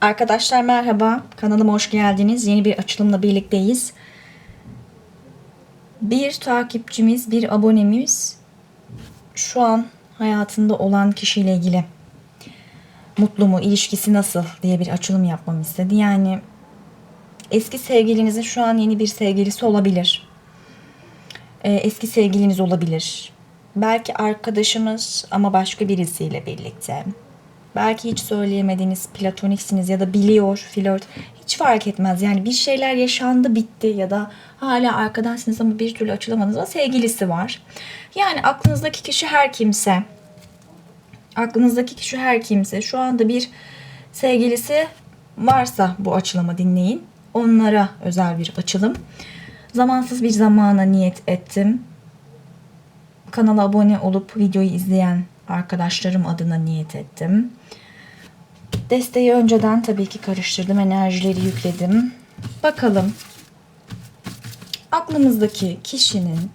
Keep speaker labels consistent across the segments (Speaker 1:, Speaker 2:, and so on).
Speaker 1: Arkadaşlar merhaba. Kanalıma hoş geldiniz. Yeni bir açılımla birlikteyiz. Bir takipçimiz, bir abonemiz şu an hayatında olan kişiyle ilgili mutlu mu, ilişkisi nasıl diye bir açılım yapmamı istedi. Yani eski sevgilinizin şu an yeni bir sevgilisi olabilir. Ee, eski sevgiliniz olabilir. Belki arkadaşımız ama başka birisiyle birlikte. Belki hiç söyleyemediğiniz platoniksiniz ya da biliyor flört hiç fark etmez. Yani bir şeyler yaşandı bitti ya da hala arkadaşsınız ama bir türlü açılamadınız ama sevgilisi var. Yani aklınızdaki kişi her kimse aklınızdaki kişi her kimse şu anda bir sevgilisi varsa bu açılımı dinleyin. Onlara özel bir açılım. Zamansız bir zamana niyet ettim. Kanala abone olup videoyu izleyen arkadaşlarım adına niyet ettim. Desteği önceden tabii ki karıştırdım. Enerjileri yükledim. Bakalım aklımızdaki kişinin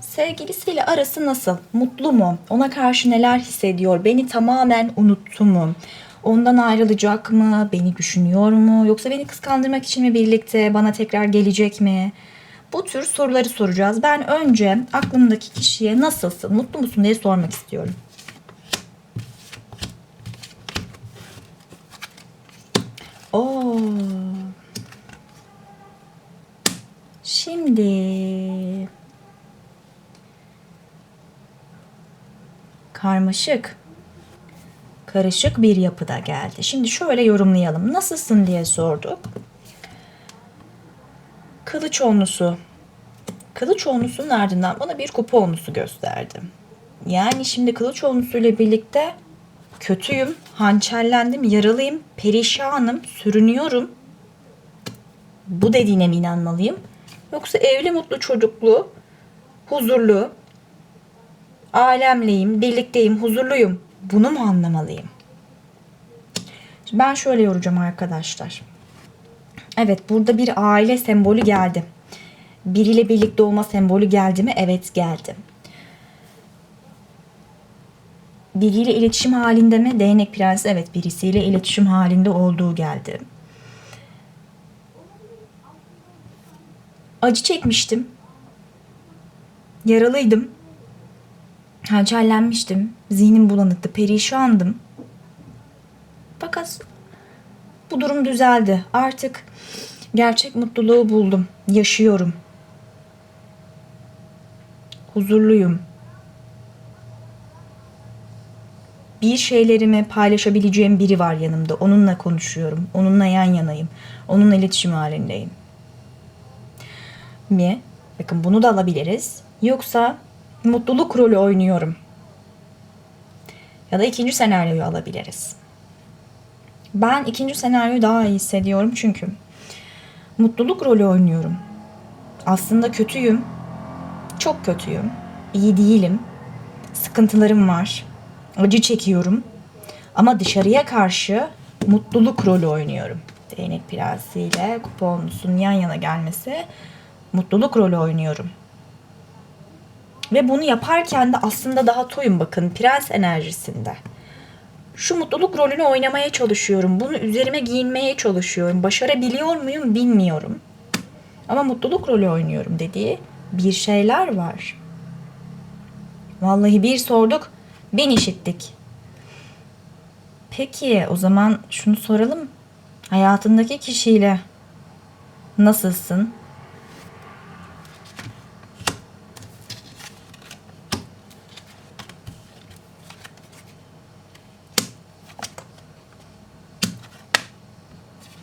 Speaker 1: sevgilisiyle arası nasıl? Mutlu mu? Ona karşı neler hissediyor? Beni tamamen unuttu mu? Ondan ayrılacak mı? Beni düşünüyor mu? Yoksa beni kıskandırmak için mi birlikte? Bana tekrar gelecek mi? Bu tür soruları soracağız. Ben önce aklımdaki kişiye nasılsın, mutlu musun diye sormak istiyorum. Oo. Şimdi karmaşık, karışık bir yapıda geldi. Şimdi şöyle yorumlayalım. Nasılsın diye sorduk. Kılıç onlusu. Kılıç onlusunun ardından bana bir kupa onlusu gösterdi. Yani şimdi kılıç onlusuyla birlikte kötüyüm, hançerlendim, yaralıyım, perişanım, sürünüyorum. Bu dediğine mi inanmalıyım? Yoksa evli, mutlu, çocuklu, huzurlu, alemleyim, birlikteyim, huzurluyum. Bunu mu anlamalıyım? Ben şöyle yoracağım arkadaşlar. Evet burada bir aile sembolü geldi. Biriyle birlikte olma sembolü geldi mi? Evet geldi. Biriyle iletişim halinde mi? Değnek prensi evet birisiyle iletişim halinde olduğu geldi. Acı çekmiştim. Yaralıydım. Hançerlenmiştim. Zihnim bulanıktı. Perişandım. Fakat bu durum düzeldi. Artık gerçek mutluluğu buldum. Yaşıyorum. Huzurluyum. Bir şeylerimi paylaşabileceğim biri var yanımda. Onunla konuşuyorum. Onunla yan yanayım. Onunla iletişim halindeyim. Mi? Bakın bunu da alabiliriz. Yoksa mutluluk rolü oynuyorum. Ya da ikinci senaryoyu alabiliriz. Ben ikinci senaryoyu daha iyi hissediyorum çünkü mutluluk rolü oynuyorum. Aslında kötüyüm. Çok kötüyüm. İyi değilim. Sıkıntılarım var. Acı çekiyorum. Ama dışarıya karşı mutluluk rolü oynuyorum. Değnek prensiyle kuponlusun yan yana gelmesi mutluluk rolü oynuyorum. Ve bunu yaparken de aslında daha toyum bakın prens enerjisinde. Şu mutluluk rolünü oynamaya çalışıyorum. Bunu üzerime giyinmeye çalışıyorum. Başarabiliyor muyum bilmiyorum. Ama mutluluk rolü oynuyorum dediği bir şeyler var. Vallahi bir sorduk, bin işittik. Peki o zaman şunu soralım. Hayatındaki kişiyle nasılsın?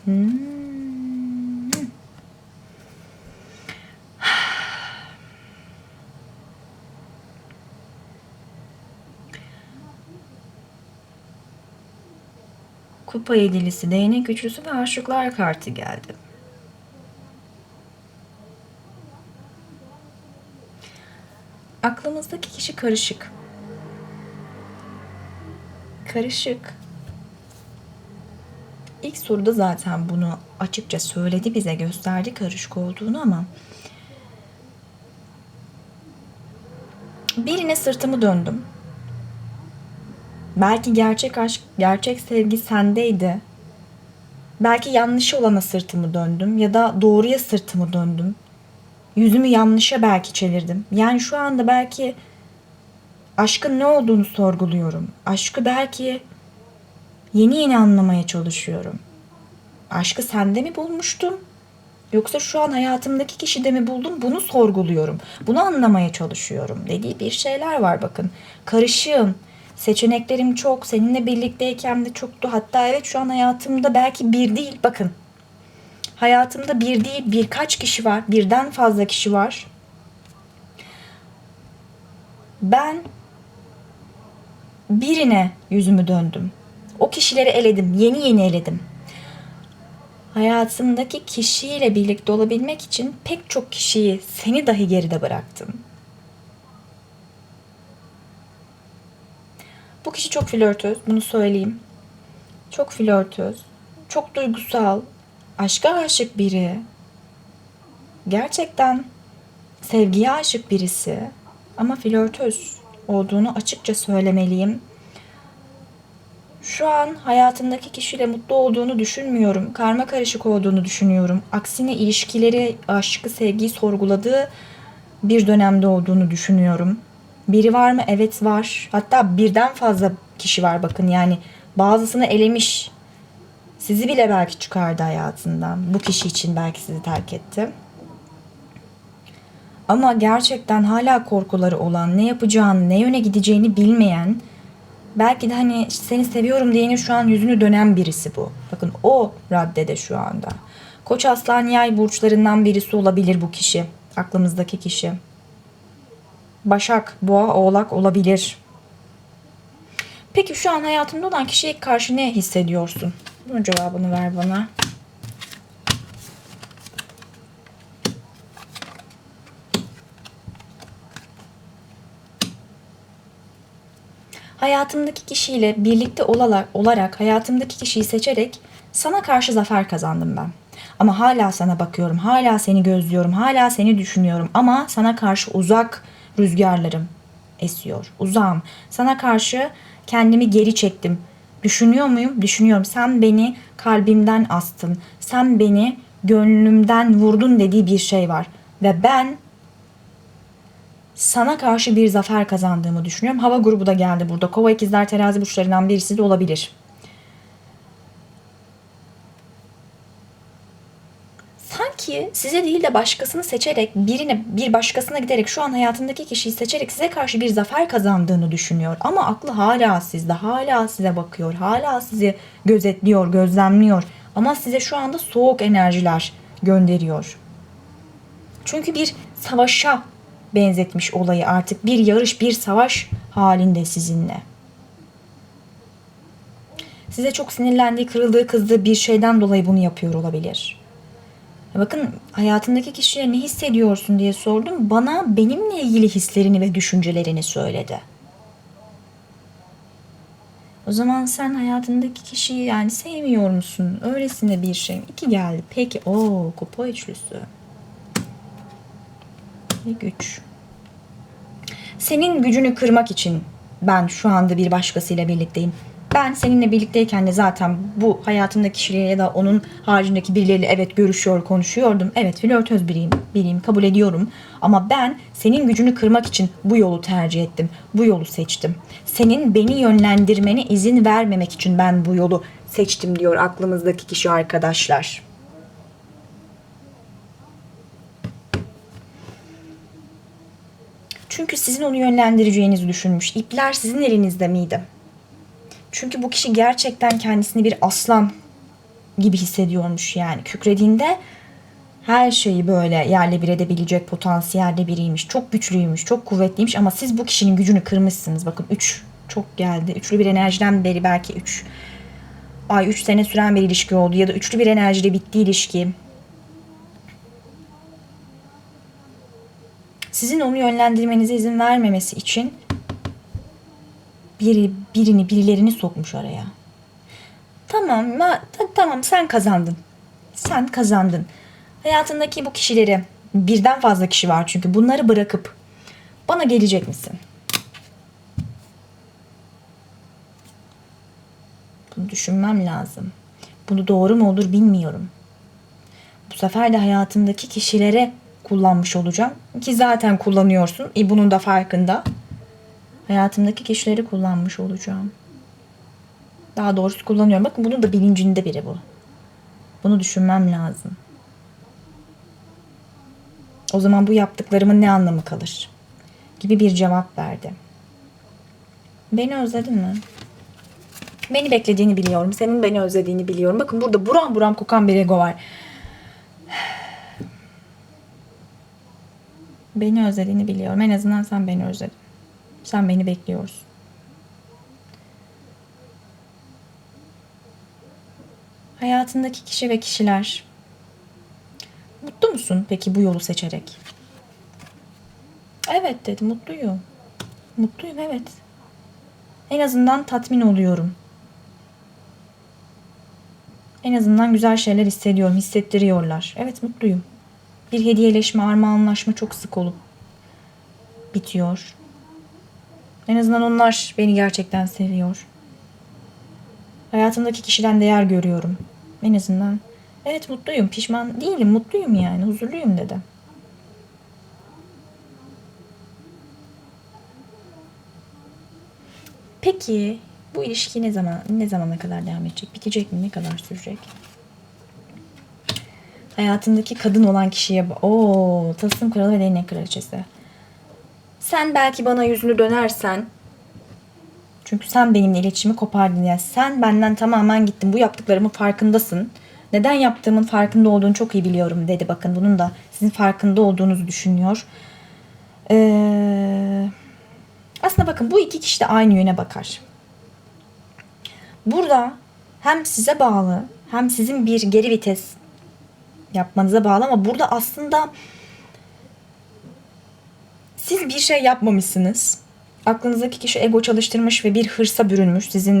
Speaker 1: Hmm. Kupa yedilisi, değnek üçlüsü ve aşıklar kartı geldi. Aklımızdaki kişi karışık. Karışık. İlk soruda zaten bunu açıkça söyledi bize gösterdi karışık olduğunu ama birine sırtımı döndüm. Belki gerçek aşk, gerçek sevgi sendeydi. Belki yanlış olana sırtımı döndüm ya da doğruya sırtımı döndüm. Yüzümü yanlışa belki çevirdim. Yani şu anda belki aşkın ne olduğunu sorguluyorum. Aşkı belki yeni yeni anlamaya çalışıyorum. Aşkı sende mi bulmuştum? Yoksa şu an hayatımdaki kişide mi buldum? Bunu sorguluyorum. Bunu anlamaya çalışıyorum dediği bir şeyler var bakın. Karışığım. Seçeneklerim çok. Seninle birlikteyken de çoktu. Hatta evet şu an hayatımda belki bir değil. Bakın. Hayatımda bir değil birkaç kişi var. Birden fazla kişi var. Ben birine yüzümü döndüm. O kişileri eledim. Yeni yeni eledim. Hayatımdaki kişiyle birlikte olabilmek için pek çok kişiyi seni dahi geride bıraktım. Bu kişi çok flörtöz, bunu söyleyeyim. Çok flörtöz, çok duygusal, aşka aşık biri. Gerçekten sevgiye aşık birisi ama flörtöz olduğunu açıkça söylemeliyim. Şu an hayatındaki kişiyle mutlu olduğunu düşünmüyorum. Karma karışık olduğunu düşünüyorum. Aksine ilişkileri, aşkı, sevgiyi sorguladığı bir dönemde olduğunu düşünüyorum. Biri var mı? Evet var. Hatta birden fazla kişi var bakın yani bazısını elemiş. Sizi bile belki çıkardı hayatından. Bu kişi için belki sizi terk etti. Ama gerçekten hala korkuları olan, ne yapacağını, ne yöne gideceğini bilmeyen, belki de hani seni seviyorum diyene şu an yüzünü dönen birisi bu. Bakın o raddede şu anda. Koç aslan yay burçlarından birisi olabilir bu kişi. Aklımızdaki kişi. Başak, boğa, oğlak olabilir. Peki şu an hayatında olan kişiye karşı ne hissediyorsun? Bunun cevabını ver bana. Hayatımdaki kişiyle birlikte olarak, olarak hayatımdaki kişiyi seçerek sana karşı zafer kazandım ben. Ama hala sana bakıyorum, hala seni gözlüyorum, hala seni düşünüyorum ama sana karşı uzak rüzgarlarım esiyor. Uzağım. Sana karşı kendimi geri çektim. Düşünüyor muyum? Düşünüyorum. Sen beni kalbimden astın. Sen beni gönlümden vurdun dediği bir şey var. Ve ben sana karşı bir zafer kazandığımı düşünüyorum. Hava grubu da geldi burada. Kova ikizler terazi burçlarından birisi de olabilir. Sanki size değil de başkasını seçerek birine bir başkasına giderek şu an hayatındaki kişiyi seçerek size karşı bir zafer kazandığını düşünüyor. Ama aklı hala sizde, hala size bakıyor, hala sizi gözetliyor, gözlemliyor. Ama size şu anda soğuk enerjiler gönderiyor. Çünkü bir savaşa benzetmiş olayı artık bir yarış, bir savaş halinde sizinle. Size çok sinirlendiği, kırıldığı, kızdığı bir şeyden dolayı bunu yapıyor olabilir. Bakın hayatındaki kişiye ne hissediyorsun diye sordum. Bana benimle ilgili hislerini ve düşüncelerini söyledi. O zaman sen hayatındaki kişiyi yani sevmiyor musun? Öylesine bir şey. İki geldi. Peki. o kupa üçlüsü. Ve güç. Senin gücünü kırmak için ben şu anda bir başkasıyla birlikteyim. Ben seninle birlikteyken de zaten bu hayatımdaki kişiyle ya da onun haricindeki birileriyle evet görüşüyor, konuşuyordum. Evet flörtöz biriyim, biriyim kabul ediyorum. Ama ben senin gücünü kırmak için bu yolu tercih ettim. Bu yolu seçtim. Senin beni yönlendirmene izin vermemek için ben bu yolu seçtim diyor aklımızdaki kişi arkadaşlar. Çünkü sizin onu yönlendireceğinizi düşünmüş. İpler sizin elinizde miydi? Çünkü bu kişi gerçekten kendisini bir aslan gibi hissediyormuş yani. Kükrediğinde her şeyi böyle yerle bir edebilecek potansiyelde biriymiş. Çok güçlüymüş, çok kuvvetliymiş ama siz bu kişinin gücünü kırmışsınız. Bakın 3 çok geldi. Üçlü bir enerjiden beri belki 3 ay 3 sene süren bir ilişki oldu ya da üçlü bir enerjide bitti ilişki. Sizin onu yönlendirmenize izin vermemesi için biri birini birilerini sokmuş araya. Tamam, ma, ta- tamam sen kazandın. Sen kazandın. Hayatındaki bu kişileri birden fazla kişi var çünkü bunları bırakıp bana gelecek misin? Bunu düşünmem lazım. Bunu doğru mu olur bilmiyorum. Bu sefer de hayatımdaki kişilere kullanmış olacağım. Ki zaten kullanıyorsun. E bunun da farkında. Hayatımdaki kişileri kullanmış olacağım. Daha doğrusu kullanıyorum. Bakın bunun da bilincinde biri bu. Bunu düşünmem lazım. O zaman bu yaptıklarımın ne anlamı kalır? Gibi bir cevap verdi. Beni özledin mi? Beni beklediğini biliyorum. Senin beni özlediğini biliyorum. Bakın burada buram buram kokan bir ego var. Beni özlediğini biliyorum. En azından sen beni özledin. Sen beni bekliyorsun. Hayatındaki kişi ve kişiler mutlu musun peki bu yolu seçerek? Evet dedi mutluyum. Mutluyum evet. En azından tatmin oluyorum. En azından güzel şeyler hissediyorum, hissettiriyorlar. Evet mutluyum. Bir hediyeleşme, armağanlaşma çok sık olup bitiyor. En azından onlar beni gerçekten seviyor. Hayatımdaki kişiden değer görüyorum. En azından evet mutluyum, pişman değilim, mutluyum yani, huzurluyum dedi. Peki bu ilişki ne zaman ne zamana kadar devam edecek? Bitecek mi? Ne kadar sürecek? Hayatındaki kadın olan kişiye o tasım kralı ve değnek kraliçesi. Sen belki bana yüzünü dönersen çünkü sen benimle iletişimi kopardın ya. Sen benden tamamen gittin. Bu yaptıklarımın farkındasın. Neden yaptığımın farkında olduğunu çok iyi biliyorum dedi. Bakın bunun da sizin farkında olduğunuzu düşünüyor. Ee, aslında bakın bu iki kişi de aynı yöne bakar. Burada hem size bağlı hem sizin bir geri vites yapmanıza bağlı ama burada aslında siz bir şey yapmamışsınız. Aklınızdaki kişi ego çalıştırmış ve bir hırsa bürünmüş. Sizin